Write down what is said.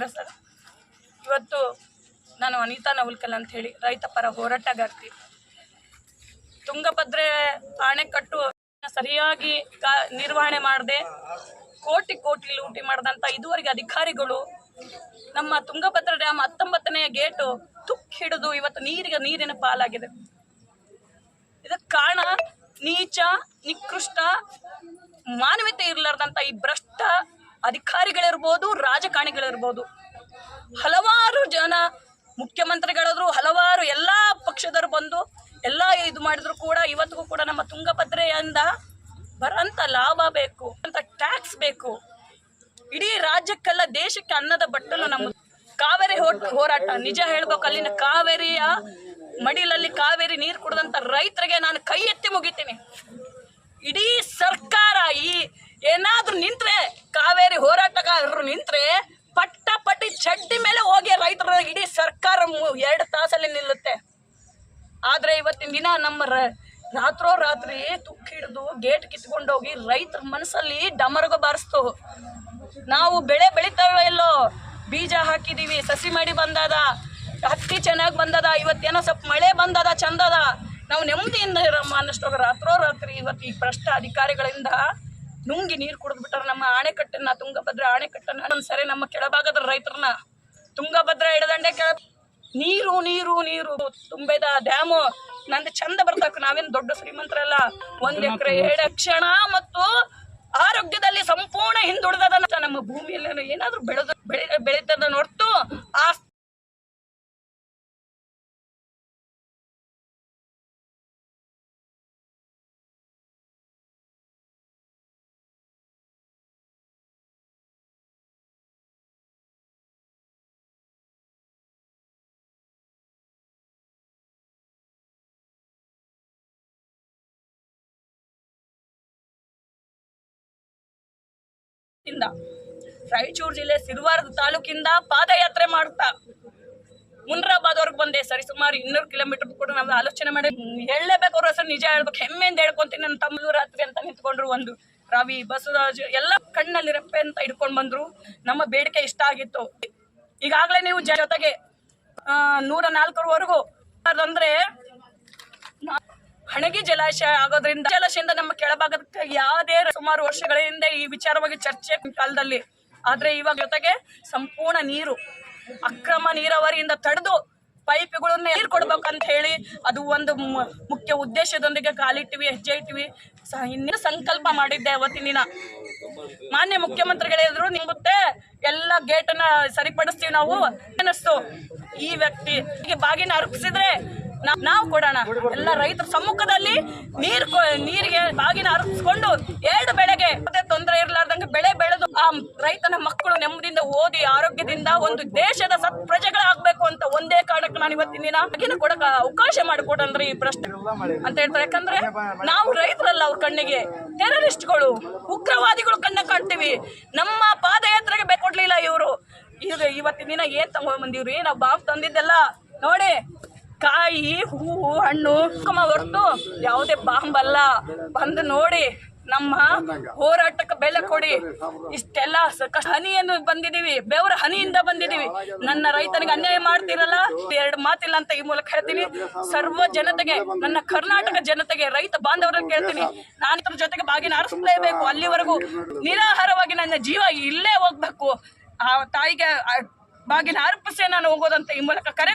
ನಮಸ್ಕಾರ ಸರ್. ಇವತ್ತು ನಾನು ಅನಿತಾ ನವಲ್ಕಲ್ ಅಂತ ಹೇಳಿ ರೈತ ಪರ ಹೋರಾಟಗಾರ್ತಿ. ತುಂಗಭದ್ರೆ ಅಣೆಕಟ್ಟು ಸರಿಯಾಗಿ ಕಾ ನಿರ್ವಹಣೆ ಮಾಡದೆ ಕೋಟಿ ಕೋಟಿ ಲೂಟಿ ಮಾಡಿದಂಥ ಇದುವರೆಗೆ ಅಧಿಕಾರಿಗಳು ನಮ್ಮ ತುಂಗಭದ್ರ ಡ್ಯಾಮ್ ಹತ್ತೊಂಬತ್ತನೆಯ ಗೇಟು ತುಕ್ಕು ಹಿಡಿದು ಇವತ್ತು ನೀರಿಗೆ ನೀರಿನ ಪಾಲಾಗಿದೆ. ಇದಕ್ಕೆ ಕಾರಣ ನೀಚ, ನಿಕೃಷ್ಟ, ಮಾನವೀಯತೆ ಇರಲಾರ್ದಂಥ ಈ ಭ್ರಷ್ಟ ಅಧಿಕಾರಿಗಳಿರ್ಬೋದು, ರಾಜಕಾರಣಿಗಳಿರ್ಬೋದು. ಹಲವಾರು ಜನ ಮುಖ್ಯಮಂತ್ರಿಗಳಾದ್ರು, ಹಲವಾರು ಎಲ್ಲ ಪಕ್ಷದವರು ಬಂದು ಎಲ್ಲ ಇದು ಮಾಡಿದ್ರು ಕೂಡ ಇವತ್ತಿಗೂ ಕೂಡ ನಮ್ಮ ತುಂಗಭದ್ರೆಯಿಂದ ಬರಂತ ಲಾಭ ಬೇಕು ಅಂತ ಟ್ಯಾಕ್ಸ್ ಬೇಕು. ಇಡೀ ರಾಜ್ಯಕ್ಕೆಲ್ಲ ದೇಶಕ್ಕೆ ಅನ್ನದ ಬಟ್ಟಲು ನಮ್ಮ ಕಾವೇರಿ ಹೋರಾಟ. ನಿಜ ಹೇಳ್ಬೇಕು, ಅಲ್ಲಿನ ಕಾವೇರಿಯ ಮಡಿಲಲ್ಲಿ ಕಾವೇರಿ ನೀರು ಕುಡಿದಂತ ರೈತರಿಗೆ ನಾನು ಕೈ ಎತ್ತಿ ಮುಗಿತೀನಿ. ಇಡೀ ಸರ್ಕಾರ ಈ ಏನಾದ್ರೂ ನಿಂತ್ರೆ ಕಾವೇರಿ ಹೋರಾಟಗಾರರು ನಿಂತ್ರೆ ಪಟ್ಟ ಪಟ್ಟಿ ಚಡ್ಡಿ ಮೇಲೆ ಹೋಗಿ ರೈತರ ಇಡೀ ಸರ್ಕಾರ ಎರಡು ತಾಸಲ್ಲಿ ನಿಲ್ಲುತ್ತೆ. ಆದ್ರೆ ಇವತ್ತಿನ ದಿನ ನಮ್ಮ ರಾತ್ರೋ ರಾತ್ರಿ ತುಕ್ಕಿ ಹಿಡಿದು ಗೇಟ್ ಕಿತ್ಕೊಂಡೋಗಿ ರೈತರ ಮನಸ್ಸಲ್ಲಿ ಡಮರಗ ಬಾರಿಸ್ತು. ನಾವು ಬೆಳೆ ಬೆಳಿತಾವೆ ಇಲ್ಲೋ, ಬೀಜ ಹಾಕಿದೀವಿ, ಸಸಿ ಮಾಡಿ ಬಂದದ, ಹತ್ತಿ ಚೆನ್ನಾಗಿ ಬಂದದ, ಇವತ್ತೇನೋ ಸ್ವಲ್ಪ ಮಳೆ ಬಂದದ, ಚಂದದ. ನಾವು ನೆಮ್ಮದಿಯಿಂದ ಇರಮ್ಮ ಅನ್ನಷ್ಟೋಗ ರಾತ್ರೋ ರಾತ್ರಿ ಇವತ್ತು ಈ ಭ್ರಷ್ಟ ಅಧಿಕಾರಿಗಳಿಂದ ನುಂಗಿ ನೀರು ಕುಡಿದ್ಬಿಟ್ಟಾರ ನಮ್ಮ ಅಣೆಕಟ್ಟನ್ನ ತುಂಗಭದ್ರಾ ಅಣೆಕಟ್ಟನ್ನ ಒಂದ್ಸರಿ ನಮ್ಮ ಕೆಳಭಾಗದ ರೈತರನ್ನ ತುಂಗಭದ್ರ ಹಿಡದಂಡೆ ಕೆಳ ನೀರು ನೀರು ನೀರು. ತುಂಬಿದ ಡ್ಯಾಮು. ನಂದ ಚಂದ ಬರ್ತಾಕ. ನಾವೇನ್ ದೊಡ್ಡ ಶ್ರೀಮಂತರಲ್ಲ. ಒಂದ್ ಎಕರೆ ಎರಡು ಕ್ಷಣ ಮತ್ತು ಆರೋಗ್ಯದಲ್ಲಿ ಸಂಪೂರ್ಣ ಹಿಂದುಳಿದದ ನಮ್ಮ ಭೂಮಿಯಲ್ಲಿ ಏನಾದ್ರೂ ಬೆಳೆದ ಬೆಳೆ ಬೆಳೀತದ ಇಂದ ರಾಯಚೂರು ಜಿಲ್ಲೆ ಸಿರುವಾರದ ತಾಲೂಕಿಂದ ಪಾದಯಾತ್ರೆ ಮಾಡುತ್ತಾ ಮುನ್ರಾಬಾದ್ವರೆಗೆ ಬಂದೆ. ಸರಿ, ಸುಮಾರು ಇನ್ನೂರು ಕಿಲೋಮೀಟರ್ ಕೂಡ ನಾವು ಆಲೋಚನೆ ಮಾಡಿ ಹೇಳಲೇಬೇಕು ಅವ್ರ ಹೆಸರು ನಿಜ ಹೇಳ್ಬೇಕು. ಹೆಮ್ಮೆಯಿಂದ ಹೇಳ್ಕೊಂತೀನಿ ನನ್ನ ತಮ್ಮ ರಾತ್ರಿ ಅಂತ ನಿಂತ್ಕೊಂಡ್ರು ಒಂದು ರವಿ, ಬಸವರಾಜ್ ಎಲ್ಲ ಕಣ್ಣಲ್ಲಿ ರೆಪ್ಪೆ ಅಂತ ಹಿಡ್ಕೊಂಡು ಬಂದ್ರು. ನಮ್ಮ ಬೇಡಿಕೆ ಇಷ್ಟ ಆಗಿತ್ತು. ಈಗಾಗಲೇ ನೀವು ಜೊತೆಗೆ ನೂರ ನಾಲ್ಕರವರೆಗೂ ಅದಂದ್ರೆ ನಾ- ಹಣಗಿ ಜಲಾಶಯ ಆಗೋದ್ರಿಂದ ಜಲಾಶಯದಿಂದ ನಮ್ಮ ಕೆಳಭಾಗಕ್ಕೆ ಯಾವುದೇ ಸುಮಾರು ವರ್ಷಗಳ ಹಿಂದೆ ಈ ವಿಚಾರವಾಗಿ ಚರ್ಚೆ ಕಾಲದಲ್ಲಿ. ಆದ್ರೆ ಇವಾಗ ಜೊತೆಗೆ ಸಂಪೂರ್ಣ ನೀರು, ಅಕ್ರಮ ನೀರಾವರಿಯಿಂದ ತಡೆದು ಪೈಪ್ಗಳನ್ನ ನೀರು ಕೊಡ್ಬೇಕಂತ ಹೇಳಿ ಅದು ಒಂದು ಮುಖ್ಯ ಉದ್ದೇಶದೊಂದಿಗೆ ಕಾಲಿಟ್ಟಿವಿ ಹೆಜ್ಜೆ ಇಟ್ಟಿವಿ ಇನ್ನೂ ಸಂಕಲ್ಪ ಮಾಡಿದ್ದೆ ಅವತ್ತಿನ ದಿನ. ಮಾನ್ಯ ಮುಖ್ಯಮಂತ್ರಿಗಳಿದ್ರು ನಿಂಗುತ್ತೆ ಎಲ್ಲ ಗೇಟನ್ನ ಸರಿಪಡಿಸ್ತೀವಿ ನಾವು. ಅನ್ನಿಸ್ತು ಈ ವ್ಯಕ್ತಿ ಬಾಗಿನ ಅರ್ಪಿಸಿದ್ರೆ ನಾವು ಕೊಡೋಣ. ಎಲ್ಲ ರೈತರ ಸಮ್ಮುಖದಲ್ಲಿ ನೀರು ನೀರಿಗೆ ಬಾಗಿನ ಅರ್ಪಿಸ್ಕೊಂಡು ಎರಡು ಬೆಳೆಗೆ ತೊಂದರೆ ಇರಲಾರ್ದಂಗೆ ಬೆಳೆ ಬೆಳೆದು ಆ ರೈತನ ಮಕ್ಕಳು ನೆಮ್ಮದಿಯಿಂದ ಓದಿ ಆರೋಗ್ಯದಿಂದ ಒಂದು ದೇಶದ ಸತ್ ಪ್ರಜೆಗಳಾಗಬೇಕು ಅಂತ ಒಂದೇ ಕಾರಣಕ್ಕೆ ನಾನು ಇವತ್ತಿನ ದಿನ ಬಾಗಿನ ಕೊಡಕ ಅವಕಾಶ ಮಾಡಿಕೊಡಂದ್ರೆ ಈ ಪ್ರಶ್ನೆ ಅಂತ ಹೇಳ್ತಾರೆ. ಯಾಕಂದ್ರೆ ನಾವು ರೈತರಲ್ಲ ಅವ್ರ ಕಣ್ಣಿಗೆ. ಟೆರರಿಸ್ಟ್ಗಳು ಉಗ್ರವಾದಿಗಳು ಕಣ್ಣ ಕಾಣ್ತೀವಿ. ನಮ್ಮ ಪಾದಯಾತ್ರೆಗೆ ಬೇಕೊಡ್ಲಿಲ್ಲ ಇವರು. ಈಗ ಇವತ್ತಿನ ದಿನ ಏನ್ ತಗೊಂಡ್ ಬಂದಿವ್ರಿ ನಾವು ಬಾಂಬ್ ತಂದಿದ್ದೆಲ್ಲ. ನೋಡಿ ಕಾಯಿ ಹೂವು ಹಣ್ಣು. ಹೊರತು ಯಾವುದೇ ಬಾಂಬ್ ಅಲ್ಲ. ಬಂದು ನೋಡಿ. ನಮ್ಮ ಹೋರಾಟಕ್ಕೆ ಬೆಲೆ ಕೊಡಿ. ಇಷ್ಟೆಲ್ಲ ಹನಿಯನ್ನು ಬಂದಿದೀವಿ ಬೆವರ ಹನಿಯಿಂದ ಬಂದಿದೀವಿ ನನ್ನ ರೈತನಿಗೆ ಅನ್ಯಾಯ ಮಾಡ್ತಿರಲ್ಲ? ಎರಡು ಮಾತಿಲ್ಲ ಅಂತ ಈ ಮೂಲಕ ಹೇಳ್ತೀನಿ. ಸರ್ವ ಜನತೆಗೆ, ನನ್ನ ಕರ್ನಾಟಕ ಜನತೆಗೆ, ರೈತ ಬಾಂಧವರನ್ನು ಕೇಳ್ತೀನಿ. ನಾನು ಇದ್ರ ಜೊತೆಗೆ ಬಾಗಿನ ಆರಿಸಲೇಬೇಕು. ಅಲ್ಲಿವರೆಗೂ ನಿರಾಹಾರವಾಗಿ ನನ್ನ ಜೀವ ಇಲ್ಲೇ ಹೋಗ್ಬೇಕು. ಆ ತಾಯಿಗೆ ಬಾಗಿನ ಅರ್ಪಿಸೇ ನಾನು ಹೋಗೋದಂತ ಈ ಮೂಲಕ ಕರೆ